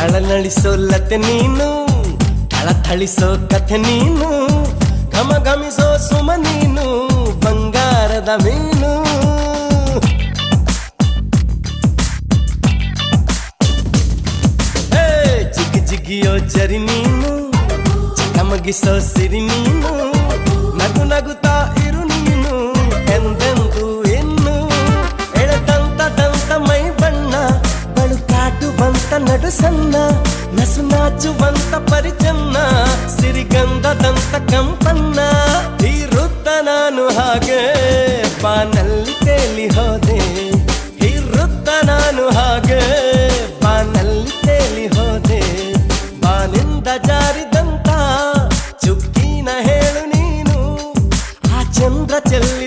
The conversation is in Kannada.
ಥಳನಳಿಸೋ ಲತೆ ನೀನು ಥಳಥಳಿಸೋ ಕಥೆ ನೀನು ಘಮ ಘಮಿಸೋ ಸುಮ ನೀನು, ಬಂಗಾರದ ಮೀನು. ಜಿಗಿ ಜಿಗಿಯೋ ಜರಿ ನೀನು ಚಮಗಿಸೋ ಸಿರಿ ನೀನು. ಕಾಟ ನಡು ಸಣ್ಣ ನಸು ನಾಚುವಂತ ಪರಿಚನ್ನ, ಸಿರಿಗಂಧದಂತ ಕಂಪನ್ನ. ಹೀರುತ್ತ ನಾನು ಹಾಗೆ ಬಾನಲ್ಲಿ ತೇಲಿ ಹೋದೆ. ಹೀರುತ್ತ ನಾನು ಹಾಗೆ ಬಾನಲ್ಲಿ ತೇಲಿ ಹೋದೆ. ಬಾನಿಂದ ಜಾರಿದಂತ ಚುಕ್ಕಿನ ಹೇಳು ನೀನು, ಆ ಚಂದ್ರ ಚೆಲ್ಲ